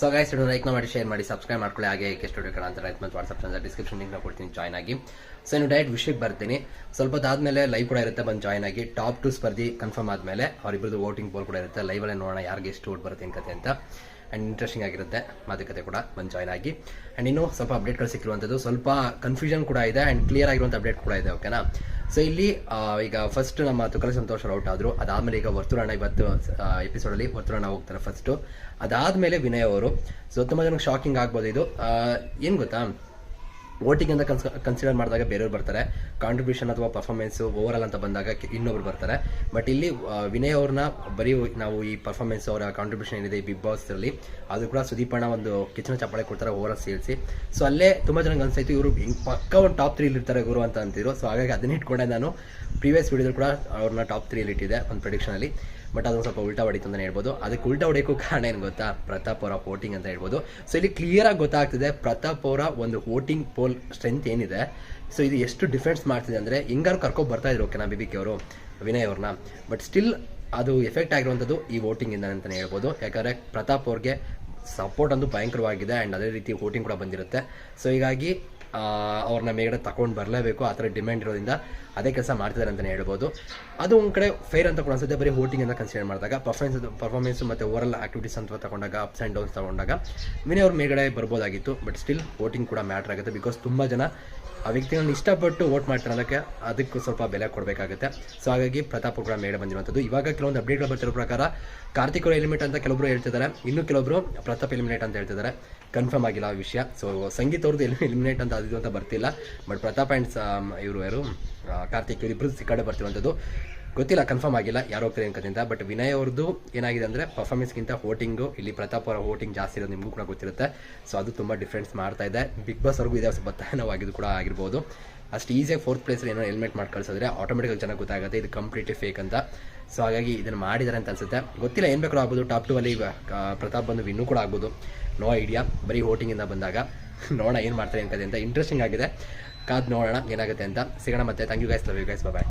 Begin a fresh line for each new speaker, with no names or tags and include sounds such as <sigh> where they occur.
So guys ಇಡೋ like ಮಾಡಿ share ಮಾಡಿ ಸಬ್ಸ್ಕ್ರೈಬ್ ಮಾಡ್ಕೊಳ್ಳಿ. ಹಾಗೆ ಏಕೆ ಸ್ಟುಡಿಯೋ ಅಂತ ರೈಟ್ ಮತ್ತು ವಾಟ್ಸಪ್ ಡಿಸ್ಕ್ರಿಪ್ಷನ್ ಲಿಂಕ್ ಕೊಡ್ತೀನಿ. ಜಾಯ್ನ್ ಆಗಿ. ಸೊ ಇನ್ನು ಡೈರೆಕ್ಟ್ ವಿಷಯಕ್ಕೆ ಬರ್ತೀನಿ. ಸ್ವಲ್ಪ ಹೊತ್ತಾದ್ಮೇಲೆ ಲೈವ್ ಕೂಡ ಇರುತ್ತೆ, ಬಂದು ಜಾಯ್ನ್ ಆಗಿ. ಟಾಪ್ ಟು ಸ್ಪರ್ಧಿ ಕನ್ಫರ್ಮ್ ಆದಮೇಲೆ ಅವರಿಬ್ರದ್ದು ವೋಟಿಂಗ್ ಪೋಲ್ ಕೂಡ ಇರುತ್ತೆ. ಲೈವಲ್ಲೇ ನೋಡೋಣ ಯಾರಿಗೆ ಎಷ್ಟು ಓಟ್ ಬರುತ್ತೆ ಏನು ಕತೆ ಅಂತ. ಆ್ಯಂಡ್ ಇಂಟ್ರೆಸ್ಟಿಂಗ್ ಆಗಿರುತ್ತೆ. ಮಾತುಕತೆ ಕೂಡ ಬಂದು ಜಾಯ್ನ್ ಆಗಿ. ಆ್ಯಂಡ್ ಇನ್ನೂ ಸ್ವಲ್ಪ ಅಪ್ಡೇಟ್ಗಳು ಸಿಕ್ಕಿರುವಂಥದ್ದು ಸ್ವಲ್ಪ ಕನ್ಫ್ಯೂಷನ್ ಕೂಡ ಇದೆ ಆ್ಯಂಡ್ ಕ್ಲಿಯರ್ ಆಗಿರುವಂಥ ಅಪ್ಡೇಟ್ ಕೂಡ ಇದೆ ಓಕೆನಾ ಸೊ ಇಲ್ಲಿ ಈಗ ಫಸ್ಟ್ ನಮ್ಮ ತುಕಲ ಸಂತೋಷ ಔಟ್ ಆದರು. ಅದಾದಮೇಲೆ ಈಗ ವರ್ತುರಾಣ ಇವತ್ತು ಎಪಿಸೋಡಲ್ಲಿ ವರ್ತುರಾಣ ಹೋಗ್ತಾರೆ ಫಸ್ಟು ಅದಾದಮೇಲೆ ವಿನಯ್ ಅವರು. ಸೊ ತುಂಬ ಜನಕ್ಕೆ ಶಾಕಿಂಗ್ ಆಗ್ಬೋದು ಇದು. ಏನು ಗೊತ್ತಾ? ವೋಟಿಂಗ್ ಅಂತ ಕನ್ಸ್ ಕನ್ಸಿಡರ್ ಮಾಡಿದಾಗ ಬೇರೆಯವ್ರು ಬರ್ತಾರೆ. ಕಾಂಟ್ರಿಬ್ಯೂಷನ್ ಅಥವಾ ಪರ್ಫಾರ್ಮೆನ್ಸ್ ಓವರ್ ಅಂತ ಬಂದಾಗ ಇನ್ನೊಬ್ರು ಬರ್ತಾರೆ. ಬಟ್ ಇಲ್ಲಿ ವಿನಯ್ ಅವ್ರನ್ನ ಬರೀ ನಾವು ಈ ಪರ್ಫಾರ್ಮೆನ್ಸ್ ಅವರ ಕಾಂಟ್ರಿಬ್ಯೂಷನ್ ಏನಿದೆ ಈ ಬಿಗ್ ಬಾಸ್ ಅಲ್ಲಿ, ಅದು ಕೂಡ ಸುದೀಪ್ ಅಣ್ಣ ಒಂದು ಕಿಚನ ಚಪ್ಪಾಳೆ ಕೊಡ್ತಾರೆ ಓವರ್ ಆಲ್ ಸೇರಿಸಿ. ಸೊ ಅಲ್ಲೇ ತುಂಬ ಜನಕ್ಕೆ ಅನಿಸ್ತಾಯಿತ್ತು ಇವರು ಹಿಂಗ್ ಪಕ್ಕ ಒಂದು ಟಾಪ್ ತ್ರೀಲಿ ಇರ್ತಾರೆ ಗುರು ಅಂತ ಅಂತಿದ್ರು. ಸೊ ಹಾಗಾಗಿ ಅದನ್ನ ಇಟ್ಕೊಂಡೆ ನಾನು. ಪ್ರೀವಿಯಸ್ ವಿಡಿಯೋದಲ್ಲಿ ಕೂಡ ಅವ್ರನ್ನ ಟಾಪ್ ತ್ರೀಲಿ ಇಟ್ಟಿದ್ದೆ ಒಂದು ಪ್ರೊಡಿಕ್ಷನಲ್ಲಿ ಬಟ್ ಅದೊಂದು ಸ್ವಲ್ಪ ಉಲ್ಟಾ ಹೊಡಿತು ಅಂತಲೇ ಹೇಳ್ಬೋದು. ಅದಕ್ಕೆ ಉಲ್ಟಾ ಹೊಡೆಯೋಕ್ಕೂ ಕಾರಣ ಏನು ಗೊತ್ತಾ? ಪ್ರತಾಪ್ ಅವರ ವೋಟಿಂಗ್ ಅಂತ ಹೇಳ್ಬೋದು. ಸೊ ಇಲ್ಲಿ ಕ್ಲಿಯರ್ ಆಗಿ ಗೊತ್ತಾಗ್ತಿದೆ, ಪ್ರತಾಪ್ ಅವರ ಒಂದು ವೋಟಿಂಗ್ ಪೋಲ್ ಸ್ಟ್ರೆಂತ್ ಏನಿದೆ. ಸೊ ಇದು ಎಷ್ಟು ಡಿಫೆನ್ಸ್ ಮಾಡ್ತಿದೆ ಅಂದರೆ, ಹಿಂಗಾರು ಕರ್ಕೊಂಡು ಬರ್ತಾ ಇದ್ರು ಓಕೆನಾ ಬಿಬಿಕೆ ಅವರು, ವಿನಯ್ ಅವ್ರನ್ನ. ಬಟ್ ಸ್ಟಿಲ್ ಅದು ಎಫೆಕ್ಟ್ ಆಗಿರುವಂಥದ್ದು ಈ ವೋಟಿಂಗಿಂದ ಅಂತಲೇ ಹೇಳ್ಬೋದು. ಯಾಕಂದರೆ ಪ್ರತಾಪ್ ಅವ್ರಿಗೆ ಸಪೋರ್ಟ್ ಅಂತೂ ಭಯಂಕರವಾಗಿದೆ ಆ್ಯಂಡ್ ಅದೇ ರೀತಿ ವೋಟಿಂಗ್ ಕೂಡ ಬಂದಿರುತ್ತೆ. ಸೊ ಹೀಗಾಗಿ ಅವ್ರನ್ನ ಮೇಗಡೆ ತಗೊಂಡು ಬರಲೇಬೇಕು, ಆ ಥರ ಡಿಮ್ಯಾಂಡ್ ಇರೋದ್ರಿಂದ ಅದೇ ಕೆಲಸ ಮಾಡ್ತಿದ್ದಾರೆ ಅಂತಲೇ ಹೇಳ್ಬೋದು. ಅದು ಒಂದು ಕಡೆ ಫೇರ್ ಅಂತ ಕೂಡ ಅನ್ಸುತ್ತೆ, ಬರೀ ವೋಟಿಂಗ್ ಅಂತ ಕನ್ಸಿಡರ್ ಮಾಡಿದಾಗ. ಪರ್ಫಾರ್ಮೆನ್ಸ್ ಪರ್ಫಾರ್ಮೆನ್ಸ್ ಮತ್ತು ಓವರಲ್ ಆಕ್ಟಿವಿಟೀಸ್ ಅಂತ ತಗೊಂಡಾಗ ಅಪ್ಸ್ ಆ್ಯಂಡ್ ಡೌನ್ಸ್ ತಗೊಂಡಾಗ, ವಿನಯ್ ಅವ್ರ ಮೇಗಡೆ ಬರ್ಬೋದಾಗಿತ್ತು. ಬಟ್ ಸ್ಟಿಲ್ ವೋಟಿಂಗ್ ಕೂಡ ಮ್ಯಾಟ್ರ್ ಆಗುತ್ತೆ ಬಿಕಾಸ್ ತುಂಬ ಜನ ಆ ವ್ಯಕ್ತಿಗಳನ್ನ ಇಷ್ಟಪಟ್ಟು ವೋಟ್ ಮಾಡ್ತಾರೆ ಅದಕ್ಕೆ ಅದಕ್ಕೆ ಸ್ವಲ್ಪ ಬೆಲೆ ಕೊಡಬೇಕಾಗುತ್ತೆ. ಸೊ ಹಾಗಾಗಿ ಪ್ರತಾಪ್ ಕೂಡ ಮೇಡ ಬಂದಿರುವಂಥದ್ದು. ಇವಾಗ ಕೆಲವೊಂದು ಅಪ್ಡೇಟ್ಗಳು ಬರ್ತಿರೋ ಪ್ರಕಾರ, ಕಾರ್ತಿಕ್ ಅವರ ಎಲಿಮೆಂಟ್ ಅಂತ ಕೆಲವೊಬ್ರು ಹೇಳ್ತಿದ್ದಾರೆ. ಇನ್ನು ಕೆಲವೊಬ್ರು ಪ್ರತಾಪ್ ಎಲಿಮಿನೇಟ್ ಅಂತ ಹೇಳ್ತಿದ್ದಾರೆ. ಕನ್ಫರ್ಮ್ ಆಗಿಲ್ಲ ಆ ವಿಷಯ. ಸೊ ಸಂಗೀತ ಅವ್ರದ್ದು ಎಲ್ಲಿ ಎಲಿಮಿನೇಟ್ ಅಂತ ಅದು ಅಂತ ಬರ್ತಿಲ್ಲ. ಬಟ್ ಪ್ರತಾಪ್ ಆ್ಯಂಡ್ ಇವರು ಯಾರು? ಕಾರ್ತಿಕ್ ಇವರು ಇಬ್ಬರು ಸಿಕ್ಕಾಡೆ ಬರ್ತಿರುವಂಥದ್ದು ಗೊತ್ತಿಲ್ಲ ಕನ್ಫರ್ಮ್ ಆಗಿಲ್ಲ. ಯಾರು ಹೋಗ್ತಾರೆ ಅನ್ಕೋತಿಂತ ಬಟ್ ವಿನಯ್ ಅವ್ರದ್ದು ಏನಾಗಿದೆ ಅಂದರೆ ಪರ್ಫಾರ್ಮೆನ್ಸ್ಗಿಂತ ಹೋಟಿಂಗು ಇಲ್ಲಿ ಪ್ರತಾಪ್ ಅವರ ವೋಟಿಂಗ್ ಜಾಸ್ತಿ ಇರೋದು ನಿಮಗೂ ಕೂಡ ಗೊತ್ತಿರುತ್ತೆ. ಸೊ ಅದು ತುಂಬ ಡಿಫ್ರೆನ್ಸ್ ಮಾಡ್ತಾ ಇದೆ. ಬಿಗ್ ಬಾಸ್ ಅವ್ರಿಗೂ ಇದೆ, ಸ್ವಲ್ಪ ತಹನವಾಗಿದ್ದು ಕೂಡ ಆಗಿರ್ಬೋದು. ಅಷ್ಟು ಈಸಿಯಾಗಿ ಫೋರ್ತ್ ಪ್ಲೇಸ್ ಏನೋ ಹೆಲ್ಮೆಟ್ ಮಾಡಿ ಕಳ್ಸಿದ್ರೆ ಆಟೋಮೆಟಿಕಲ್ಲಿ ಚೆನ್ನಾಗಿ ಗೊತ್ತಾಗುತ್ತೆ, ಇದು ಕಂಪ್ಲೀಟ್ಲಿ ಫೇಕ್ ಅಂತ. ಸೊ ಹಾಗಾಗಿ ಇದನ್ನು ಮಾಡಿದ್ದಾರೆ ಅಂತ ಅನ್ಸುತ್ತೆ. ಗೊತ್ತಿಲ್ಲ ಏನು ಬೇಕಾದ್ರೂ ಆಗ್ಬೋದು. ಟಾಪ್ ಟು ಅಲ್ಲಿ ಪ್ರತಾಪ್ ಬಂದು ವಿನ್ನು ಕೂಡ ಆಗ್ಬೋದು. ನೋ ಐಡಿಯಾ ಬರೀ ವೋಟಿಂಗಿಂದ ಬಂದಾಗ. <laughs> ನೋಡೋಣ ಏನು ಮಾಡ್ತಾರೆ ಅಂತ ಇಂಟ್ರೆಸ್ಟಿಂಗ್ ಆಗಿದೆ. ಕಾದು ನೋಡೋಣ ಏನಾಗುತ್ತೆ ಅಂತ. ಸಿಗೋಣ ಮತ್ತೆ. Thank you guys love you guys bye